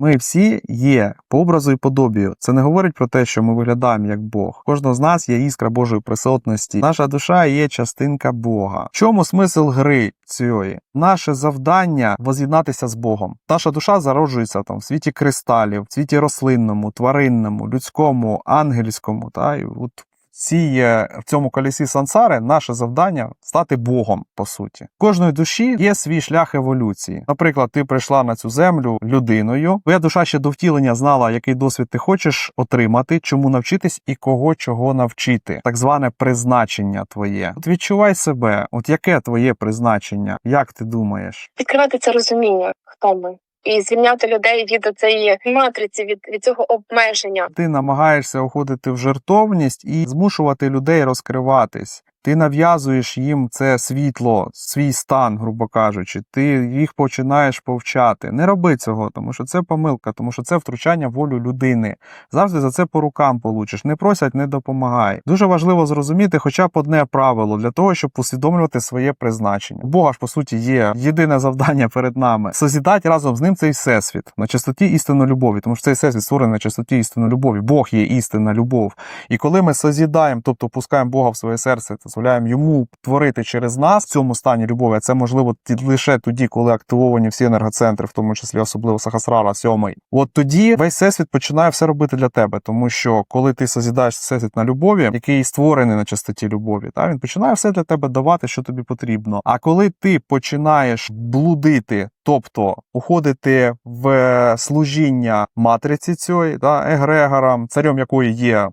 Ми всі є по образу і подобію. Це не говорить про те, що ми виглядаємо як Бог. Кожного з нас є іскра Божої присутності. Наша душа є частинка Бога. В чому смисл гри цієї? Наше завдання воз'єднатися з Богом. Наша душа зароджується там в світі кристалів, в світі рослинному, тваринному, людському, ангельському. Та і от цій, е, в цьому колесі сансари наше завдання стати Богом, по суті. Кожної душі є свій шлях еволюції. Наприклад, ти прийшла на цю землю людиною, твоя душа ще до втілення знала, який досвід ти хочеш отримати, чому навчитись і кого чого навчити. Так зване призначення твоє. От відчувай себе, от яке твоє призначення, як ти думаєш? Відкривати це розуміння, хто ми, і звільняти людей від цієї матриці, від, від цього обмеження. Ти намагаєшся уходити в жертовність і змушувати людей розкриватись. Ти нав'язуєш їм це світло, свій стан, грубо кажучи. Ти їх починаєш повчати. Не роби цього, тому що це помилка, тому що це втручання волю людини. Завжди за це по рукам получиш. Не просять, не допомагай. Дуже важливо зрозуміти хоча б одне правило для того, щоб усвідомлювати своє призначення. Бога ж по суті є єдине завдання перед нами созідати разом з ним цей всесвіт на чистоті істинно любові, тому що цей всесвіт створений на чистоті істинно любові. Бог є істинна любов. І коли ми созідаємо, тобто пускаємо Бога в своє серце, дозволяємо йому творити через нас в цьому стані любові, це можливо лише тоді, коли активовані всі енергоцентри, в тому числі особливо Сахасрара, сьомий. От тоді весь всесвіт починає все робити для тебе, тому що коли ти созідаєш всесвіт на любові, який створений на чистоті любові, та він починає все для тебе давати, що тобі потрібно. А коли ти починаєш блудити, тобто уходити в служіння матриці цієї, да, егрегорам, царем якої є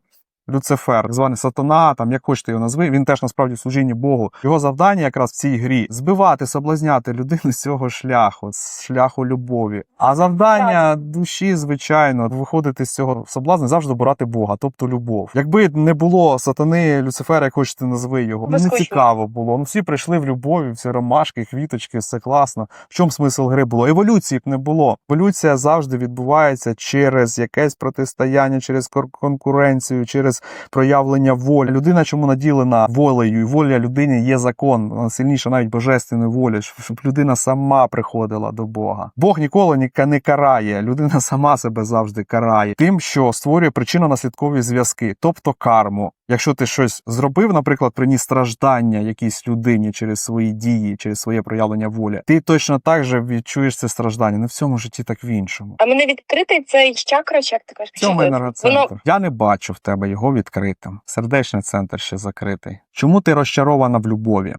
Люцифер, званий сатана, там як хочете його назви, він теж насправді в служінні Богу. Його завдання якраз в цій грі збивати, соблазняти людину з цього шляху, з шляху любові. А завдання душі, звичайно, виходити з цього соблазну, завжди обирати Бога, тобто любов. Якби не було сатани, Люцифера, як хочете назви його, не цікаво було. Ну всі прийшли в любові, всі ромашки, квіточки, все класно. В чому смисл гри було? Еволюції б не було. Еволюція завжди відбувається через якесь протистояння, через конкуренцію, через проявлення волі. Людина чому наділена волею, і воля людини є закон, вона сильніша навіть божественної волі, щоб людина сама приходила до Бога. Бог ніколи ні- не карає, людина сама себе завжди карає тим, що створює причинно-наслідкові зв'язки, тобто карму. Якщо ти щось зробив, наприклад, приніс страждання якійсь людині через свої дії, через своє проявлення волі, ти точно так же відчуєш це страждання. Не в цьому житті, так в іншому. А мене відкритий цей чакра, як ти кажеш? Цьому енергоцентр. Воно Я не бачу в тебе його відкритим. Сердечний центр ще закритий. Чому ти розчарована в любові?